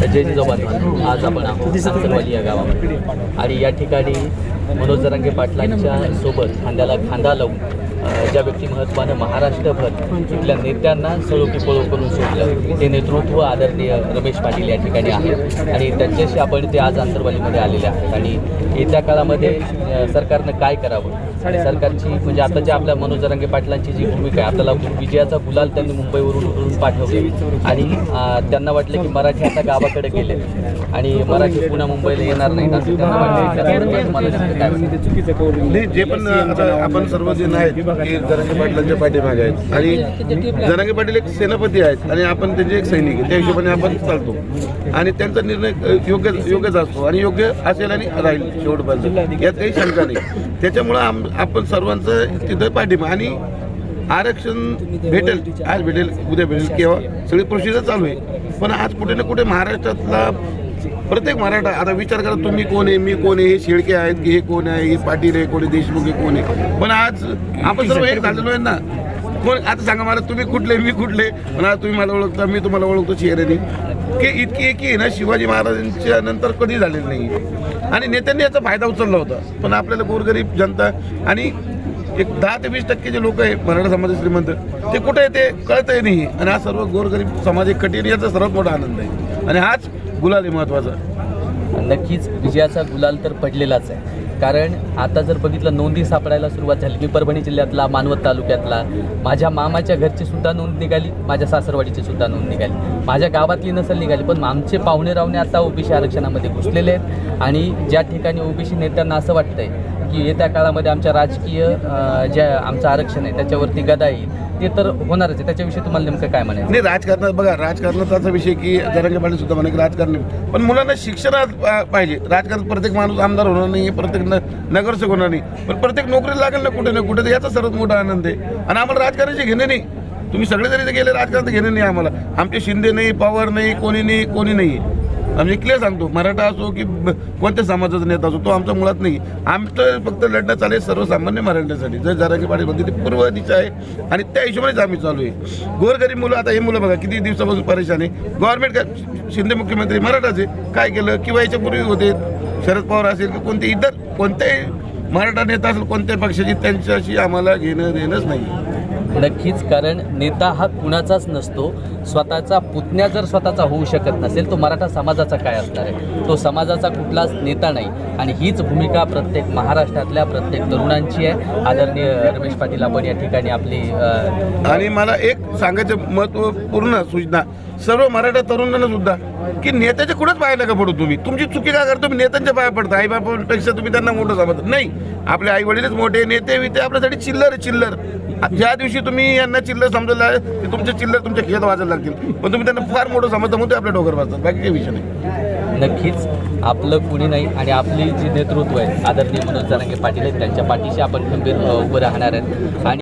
जय जिजाऊ आज आपण आहोत या गावामध्ये. आणि या ठिकाणी मनोज जरांगे पाटलांच्या सोबत खांद्याला खांदा लावून ज्या व्यक्ती महत्वानं महाराष्ट्रभर इथल्या नेत्यांना सळोकी पळो करून सोडलं ते नेतृत्व आदरणीय रमेश पाटील या ठिकाणी आहेत. आणि त्यांच्याशी आपण ते आज आंतरवालीमध्ये आलेले आहेत. आणि येत्या काळामध्ये सरकारनं काय करावं? सरकारची म्हणजे आता जे आपल्या मनोज जरांगे पाटलांची जी भूमिका आहे आपल्याला विजयाचा गुलाल त्यांनी मुंबईवरून उतरून पाठवले. आणि त्यांना वाटलं की मराठी आता गावाकडे गेले. आणि मराठी पुन्हा मुंबईला येणार असं त्यांना वाटलं? नाही जे पण आपण सर्वजण आहेत. हे जरांगे पाटलांच्या पाठीमागे आहेत आणि जरांगे पाटील एक सेनापती आहेत आणि आपण त्यांचे एक सैनिक आहे त्या हिशोबाने आपण चालतो. आणि त्यांचा निर्णय योग्य योग्यच असतो. आणि योग्य असेल आणि राहील शेवटपर्यंत. यात काही शंका नाही. त्याच्यामुळं आम आपण सर्वांचं तिथं पाठिंबा. आणि आरक्षण भेटेल आज भेटेल उद्या भेटेल केव्हा? सगळी प्रोसिजर चालू आहे. पण आज कुठे ना कुठे महाराष्ट्रातला प्रत्येक मराठा आता विचार करा तुम्ही कोण आहे मी कोण आहे हे शेळके आहेत की हे कोण आहे हे पाटील आहे कोणी देशमुख आहे कोण आहे? पण आज आपण सर्व एक झालेलो आहे ना. कोण आता सांगा मला तुम्ही कुठले मी कुठले? पण आज तुम्ही मला ओळखता मी तुम्हाला ओळखतो चेहऱ्याने की इतकी एकी आहे ना शिवाजी महाराजांच्या नंतर कधी झालेली नाही. आणि नेत्यांनी याचा फायदा उचलला होता. पण आपल्याला गोरगरीब जनता आणि एक दहा ते वीस टक्के जे लोक आहे मराठा समाज श्रीमंत ते कुठे आहे ते कळतही नाही. आणि हा सर्व गोरगरीब समाज एक कठीण याचा सर्वात मोठा आनंद आहे. आणि हाच गुलाल आहे महत्त्वाचा नक्कीच विजयाचा गुलाल तर पडलेलाच आहे. कारण आता जर बघितलं नोंदी सापडायला सुरुवात झाली. मी परभणी जिल्ह्यातला मानवत तालुक्यातला. माझ्या मामाच्या घरची सुद्धा नोंद निघाली माझ्या सासरवाडीची सुद्धा नोंद निघाली. माझ्या गावातली नसल निघाली पण आमचे पाहुणे रावणे आता ओबीसी आरक्षणामध्ये घुसलेले आहेत. आणि ज्या ठिकाणी ओबीसी नेत्यांना असं वाटतंय की येत्या काळामध्ये आमच्या राजकीय जे आमचं आरक्षण आहे त्याच्यावरती गदा येईल ते तर होणारच आहे. त्याच्याविषयी तुम्हाला नेमकं काय म्हणायचं? नाही राजकारणात बघा राजकारणाचा असा विषय की जरंगे पाटील सुद्धा म्हणे की राजकारण पण मुलांना शिक्षणात पाहिजे. राजकारणात प्रत्येक माणूस आमदार होणार नाही प्रत्येक न नगरसेवक होणार नाही. पण प्रत्येक नोकरीला लागेल ना कुठे ना कुठे तर याचा सर्वात मोठा आनंद आहे. आणि आम्हाला राजकारणाचे घेणे नाही तुम्ही सगळे जरी गेले राजकारण घेणे नाही आम्हाला. आमचे शिंदे नाही पवार नाही कोणी नाही कोणी नाही आम्ही क्लिअर सांगतो. मराठा असो की कोणत्या समाजाचा नेता असो तो आमचा मुळात नाही. आमचं फक्त लढणं चालेल सर्वसामान्य मराठ्यांसाठी. जर जरांगी पाटील म्हणते ती पूर्व दिशा आहे आणि त्या हिशोबानेच आम्ही चालू आहे. गोरगरीब मुलं आता हे मुलं बघा किती दिवसापासून परेशान आहे. गव्हर्नमेंट काय शिंदे मुख्यमंत्री मराठाचे काय केलं? किंवा याच्यापूर्वी होते. शरद पवार असेल की कोणते इतर कोणत्याही मराठा नेता असेल कोणत्याही पक्षाची त्यांच्याशी आम्हाला घेणं देणंच नाही. नक्कीच कारण नेता हा कुणाचाच नसतो. स्वतःचा पुतण्या जर स्वतःचा होऊ शकत नसेल तो मराठा समाजाचा काय असणार आहे? तो समाजाचा कुठलाच नेता नाही. आणि हीच भूमिका प्रत्येक महाराष्ट्रातल्या प्रत्येक तरुणांची आहे. आदरणीय रमेश पाटील आपण या ठिकाणी आपली आणि मला एक सांगायचं महत्त्वपूर्ण सूचना. सर्व मराठा तरुणांना सुद्धा की नेत्याच्या कुठेच पाहायला नका पडू तुम्ही. तुमची चुकी काय करतो तुम्ही नेत्यांच्या पाया पडता. आई बापापेक्षा तुम्ही त्यांना मोठं समजता. नाही. आपले आई वडीलच मोठे नेते विते आपल्यासाठी चिल्लर आहे, चिल्लर. ज्या दिवशी तुम्ही यांना चिल्लर समजलं ते तुमचे चिल्लर तुमच्या खेळत वाजायला लागतील. पण तुम्ही त्यांना फार मोठं समजता म्हणून ते आपल्या डोकर वाजतात बाकी काही विषय नाही. नक्कीच. आपलं कुणी नाही आणि आपली जी नेतृत्व आहे आदरणीय मनोज जरांगे पाटील आहेत त्यांच्या पाठीशी आपण खंबीर उभं राहणार आहेत. आणि